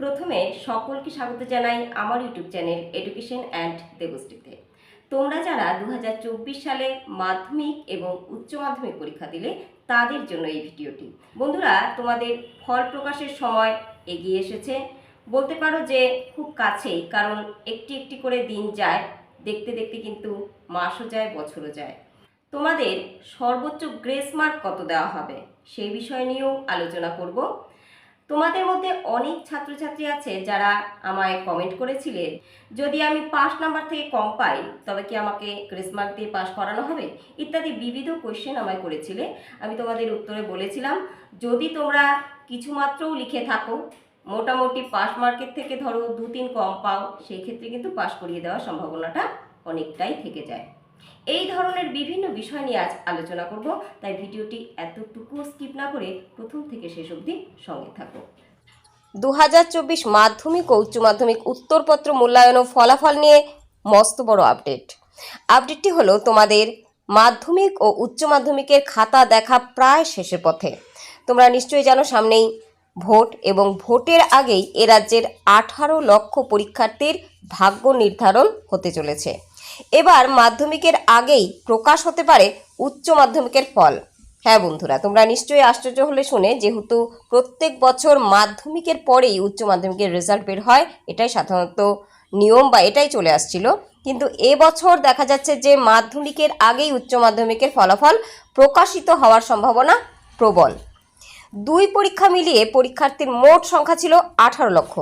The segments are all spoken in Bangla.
প্রথমে সকলকে স্বাগত জানাই আমার ইউটিউব চ্যানেল এডুকেশন অ্যান্ড দেবশ্রীতে তোমরা যারা দু হাজার চব্বিশ সালে মাধ্যমিক এবং উচ্চ মাধ্যমিক পরীক্ষা দিলে, তাদের জন্য এই ভিডিওটি। বন্ধুরা, তোমাদের ফল প্রকাশের সময় এগিয়ে এসেছে। বলতে পারো যে খুব কাছেই, কারণ একটি একটি করে দিন যায়, দেখতে দেখতে কিন্তু মাসও যায়, বছরও যায়। তোমাদের সর্বোচ্চ গ্রেস মার্ক কত দেওয়া হবে, সেই বিষয় নিয়েও আলোচনা করব। তোমাদের মধ্যে অনেক ছাত্রছাত্রী আছে যারা আমায় কমেন্ট করেছিলেন যদি আমি পাস নাম্বার থেকে কম পাই, তবে কি আমাকে গ্রেস মার্ক দিয়ে পাস করানো হবে? ইত্যাদি বিবিধ কোয়েশ্চেন আমায় করেছিলে। আমি তোমাদের উত্তরে বলেছিলাম, যদি তোমরা কিছুমাত্রও লিখে থাকো, মোটামুটি পাস মার্কের থেকে ধরো দু তিন কম পাও, সেই ক্ষেত্রে কিন্তু পাস করিয়ে দেওয়ার সম্ভাবনাটা অনেকটাই থেকে যায়। এই ধরনের বিভিন্ন বিষয় নিয়ে আজ আলোচনা করব। তাই ভিডিওটি এতটুকু স্কিপ না করে প্রথম থেকে শেষ অবধি সঙ্গে থাকো। দু হাজার চব্বিশ মাধ্যমিক ও উচ্চ মাধ্যমিক উত্তরপত্র মূল্যায়ন ও ফলাফল নিয়ে মস্ত বড় আপডেট আপডেটটি হলো তোমাদের মাধ্যমিক ও উচ্চ মাধ্যমিকের খাতা দেখা প্রায় শেষের পথে। তোমরা নিশ্চয়ই জানো সামনেই ভোট এবং ভোটের আগেই এ রাজ্যের আঠারো লক্ষ পরীক্ষার্থীর ভাগ্য নির্ধারণ হতে চলেছে। এবার মাধ্যমিকের আগেই প্রকাশ হতে পারে উচ্চ মাধ্যমিকের ফল। হ্যাঁ বন্ধুরা, তোমরা নিশ্চয়ই আশ্চর্য হলে শুনে, যেহেতু প্রত্যেক বছর মাধ্যমিকের পরেই উচ্চ মাধ্যমিকের রেজাল্ট বের হয়, এটাই সাধারণত নিয়ম বা এটাই চলে আসছিল। কিন্তু এবছর দেখা যাচ্ছে যে মাধ্যমিকের আগেই উচ্চ মাধ্যমিকের ফলাফল প্রকাশিত হওয়ার সম্ভাবনা প্রবল। দুই পরীক্ষা মিলিয়ে পরীক্ষার্থীর মোট সংখ্যা ছিল আঠারো লক্ষ,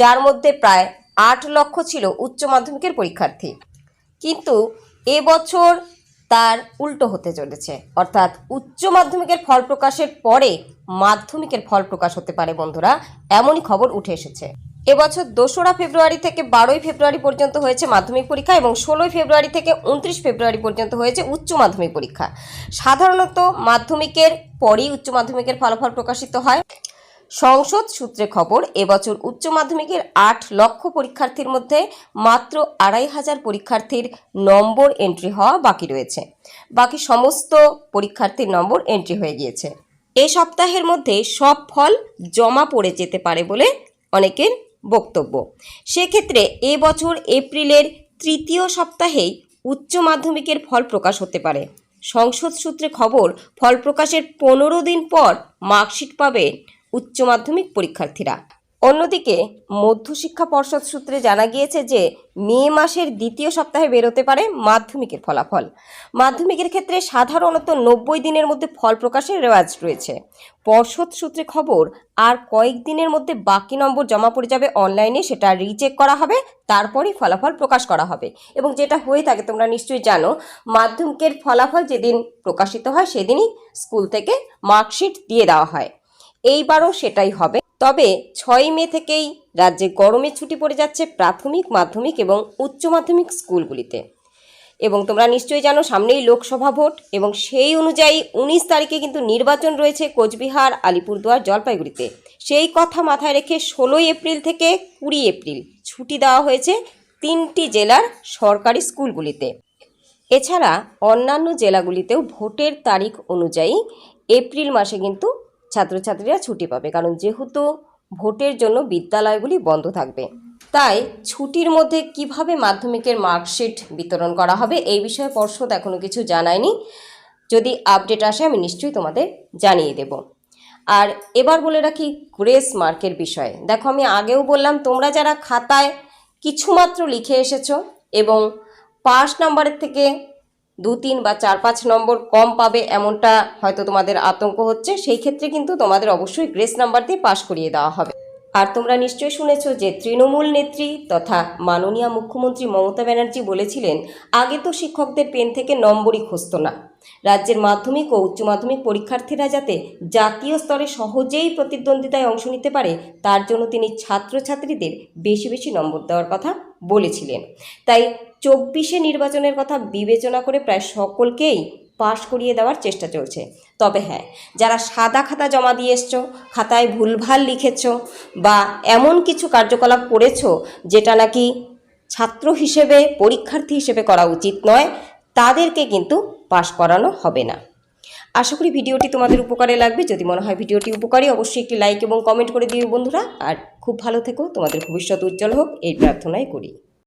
যার মধ্যে প্রায় আট লক্ষ ছিল উচ্চ মাধ্যমিকের পরীক্ষার্থী। কিন্তু এবছর তার উল্টো হতে চলেছে। অর্থাৎ উচ্চ মাধ্যমিকের ফল প্রকাশের পরে মাধ্যমিকের ফল প্রকাশ হতে পারে বন্ধুরা, এমনই খবর উঠে এসেছে। এবছর দোসরা ফেব্রুয়ারি থেকে বারোই ফেব্রুয়ারি পর্যন্ত হয়েছে মাধ্যমিক পরীক্ষা এবং ষোলোই ফেব্রুয়ারি থেকে উনত্রিশ ফেব্রুয়ারি পর্যন্ত হয়েছে উচ্চ মাধ্যমিক পরীক্ষা। সাধারণত মাধ্যমিকের পরই উচ্চ মাধ্যমিকের ফলাফল প্রকাশিত হয়। সংসদ সূত্রে খবর, এবছর উচ্চ মাধ্যমিকের আট লক্ষ পরীক্ষার্থীর মধ্যে মাত্র আড়াই হাজার পরীক্ষার্থীর নম্বর এন্ট্রি হওয়া বাকি রয়েছে। বাকি সমস্ত পরীক্ষার্থীর নম্বর এন্ট্রি হয়ে গিয়েছে। এ সপ্তাহের মধ্যে সব ফল জমা পড়ে যেতে পারে বলে অনেকের বক্তব্য। সেক্ষেত্রে এবছর এপ্রিলের তৃতীয় সপ্তাহেই উচ্চ মাধ্যমিকের ফল প্রকাশ হতে পারে। সংসদ সূত্রে খবর, ফল প্রকাশের পনেরো দিন পর মার্কশিট পাবে উচ্চ মাধ্যমিক পরীক্ষার্থীরা। অন্যদিকে মধ্যশিক্ষা পর্ষদ সূত্রে জানা গিয়েছে যে, মে মাসের দ্বিতীয় সপ্তাহে বেরোতে পারে মাধ্যমিকের ফলাফল। মাধ্যমিকের ক্ষেত্রে সাধারণত নব্বই দিনের মধ্যে ফল প্রকাশের রেওয়াজ রয়েছে। পর্ষদ সূত্রে খবর, আর কয়েকদিনের মধ্যে বাকি নম্বর জমা পড়ে যাবে অনলাইনে, সেটা রিচেক করা হবে, তারপরই ফলাফল প্রকাশ করা হবে। এবং যেটা হয়ে থাকে, তোমরা নিশ্চয়ই জানো, মাধ্যমিকের ফলাফল যেদিন প্রকাশিত হয়, সেদিনই স্কুল থেকে মার্কশিট দিয়ে দেওয়া হয়। এইবারও সেটাই হবে। তবে ছয় মে থেকেই রাজ্যে গরমের ছুটি পড়ে যাচ্ছে প্রাথমিক, মাধ্যমিক এবং উচ্চ মাধ্যমিক স্কুলগুলিতে। এবং তোমরা নিশ্চয়ই জানো, সামনেই লোকসভা ভোট এবং সেই অনুযায়ী উনিশ তারিখে কিন্তু নির্বাচন রয়েছে কোচবিহার, আলিপুরদুয়ার, জলপাইগুড়িতে। সেই কথা মাথায় রেখে ষোলোই এপ্রিল থেকে কুড়ি এপ্রিল ছুটি দেওয়া হয়েছে তিনটি জেলার সরকারি স্কুলগুলিতে। এছাড়া অন্যান্য জেলাগুলিতেও ভোটের তারিখ অনুযায়ী এপ্রিল মাসে কিন্তু ছাত্রছাত্রীরা ছুটি পাবে, কারণ যেহেতু ভোটের জন্য বিদ্যালয়গুলি বন্ধ থাকবে। তাই ছুটির মধ্যে কীভাবে মাধ্যমিকের মার্কশিট বিতরণ করা হবে এই বিষয়ে পর্ষদ এখনও কিছু জানায়নি। যদি আপডেট আসে, আমি নিশ্চয়ই তোমাদের জানিয়ে দেব। আর এবার বলে রাখি গ্রেস মার্কের বিষয়ে। দেখো, আমি আগেও বললাম, তোমরা যারা খাতায় কিছুমাত্র লিখে এসেছ এবং পাস নাম্বারের থেকে দু তিন বা চার পাঁচ নম্বর কম পাবে এমনটা হয়তো তোমাদের আতঙ্ক হচ্ছে। সেই ক্ষেত্রে কিন্তু তোমাদের অবশ্যই গ্রেস নাম্বার দিয়ে পাশ করিয়ে দেওয়া হবে। আর তোমরা নিশ্চয়ই শুনেছ যে তৃণমূল নেত্রী তথা মাননীয় মুখ্যমন্ত্রী মমতা ব্যানার্জি বলেছিলেন, আগে তো শিক্ষকদের পেন থেকে নম্বরই খসত না। রাজ্যের মাধ্যমিক ও উচ্চ মাধ্যমিক পরীক্ষার্থীরা যাতে জাতীয় স্তরে সহজেই প্রতিদ্বন্দ্বিতায় অংশ নিতে পারে, তার জন্য তিনি ছাত্রছাত্রীদের বেশি বেশি নম্বর দেওয়ার কথা বলেছিলেন। তাই চব্বিশে নির্বাচনের কথা বিবেচনা করে প্রায় সকলকেই পাশ করিয়ে দেওয়ার চেষ্টা চলছে। তবে হ্যাঁ যারা সাদা খাতা জমা দিয়ে এসছো, খাতায় ভুলভাল লিখেছ বা এমন কিছু কার্যকলাপ করেছ যেটা নাকি ছাত্র হিসেবে, পরীক্ষার্থী হিসেবে করা উচিত নয়, তাদেরকে কিন্তু পাশ করানো হবে না। আশা করি ভিডিওটি তোমাদের উপকারে লাগবে। যদি মনে হয় ভিডিওটি উপকারী, অবশ্যই একটি লাইক এবং কমেন্ট করে দিও বন্ধুরা, আর খুব ভালো থেকো তোমাদের ভবিষ্যৎ উজ্জ্বল হোক এই প্রার্থনাই করি।